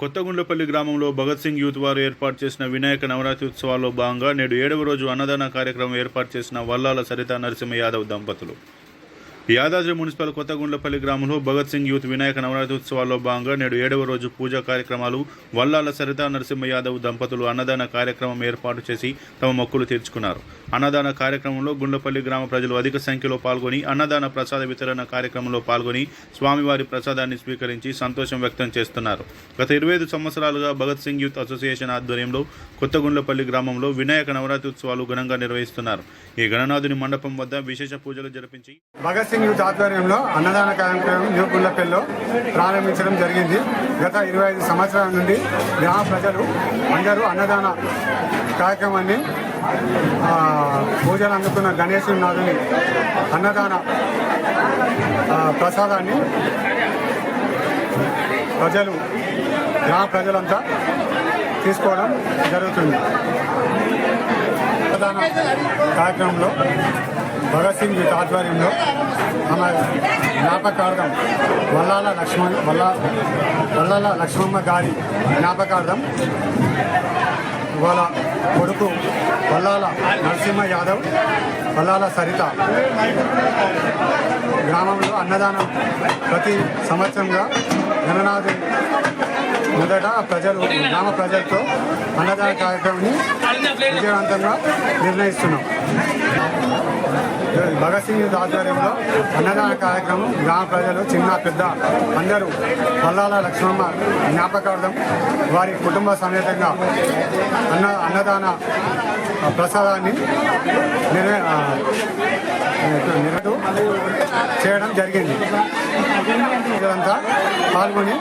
కొత్తగుండ్లపల్లి గ్రామంలో భగత్ సింగ్ యూత్ వారు ఏర్పాటు చేసిన వినాయక నవరాత్రి ఉత్సవాల్లో భాగంగా నేడు ఏడవ రోజు అన్నదాన కార్యక్రమం ఏర్పాటు చేసిన వల్లాల సరిత నరసింహ యాదవ్ దంపతులు. యాదాద్రి మున్సిపల్ కొత్తగుండ్లపల్లి గ్రామంలో భగత్ సింగ్ యూత్ వినాయక నవరాత్రి ఉత్సవాల్లో భాగంగా నేడు ఏడవ రోజు పూజా కార్యక్రమాలు వల్లాల సరిత నరసింహ యాదవ్ దంపతులు అన్నదాన కార్యక్రమం ఏర్పాటు చేసి తమ మొక్కులు తీర్చుకున్నారు. అన్నదాన కార్యక్రమంలో గుండ్లపల్లి గ్రామ ప్రజలు అధిక సంఖ్యలో పాల్గొని అన్నదాన ప్రసాద వితరణ కార్యక్రమంలో పాల్గొని స్వామివారి ప్రసాదాన్ని స్వీకరించి సంతోషం వ్యక్తం చేస్తున్నారు. గత ఇరవై ఐదు సంవత్సరాలుగా భగత్ సింగ్ యూత్ అసోసియేషన్ ఆధ్వర్యంలో కొత్తగుండ్లపల్లి గ్రామంలో వినాయక నవరాత్రి ఉత్సవాలు ఘనంగా నిర్వహిస్తున్నారు. ఈ గణనాథుని మండపం వద్ద విశేష పూజలు జరిపించి భగత్ సింగ్ యూత్ ఆధ్వర్యంలో అన్నదాన కార్యక్రమం న్యూ ప్రారంభించడం జరిగింది. గత ఇరవై ఐదు సంవత్సరాల నుండి గ్రామ ప్రజలు అందరూ అన్నదాన కార్యక్రమాన్ని పూజలు అందుకున్న గణేశుని నాథుని అన్నదాన ప్రసాదాన్ని ప్రజలు గ్రామ ప్రజలంతా తీసుకోవడం జరుగుతుంది. అన్నదాన కార్యక్రమంలో భగత్ సింగ్ యూత్ ఆధ్వర్యంలో ఆమె జ్ఞాపకార్థం వల్లాల లక్ష్మణ్ వల్ల వల్లాల లక్ష్మమ్మ గారి జ్ఞాపకార్థం వాళ్ళ కొడుకు వల్లాల నరసింహ యాదవ్ వల్లాల సరిత గ్రామంలో అన్నదానం ప్రతి సంవత్సరంగా జననాథి మొదట ప్రజలు గ్రామ ప్రజలతో అన్నదాన కార్యక్రమాన్ని విజయవంతంగా నిర్ణయిస్తున్నాం. భగత్ సింగ్ ఆధ్వర్యంలో అన్నదాన కార్యక్రమం గ్రామ ప్రజలు చిన్న పెద్ద అందరూ పల్లాల లక్ష్మమ్మ జ్ఞాపకార్థం వారి కుటుంబ సమేతంగా అన్న అన్నదాన ప్రసాదాన్ని నిర్వ చేయడం జరిగింది. ఇదంతా పాల్గొని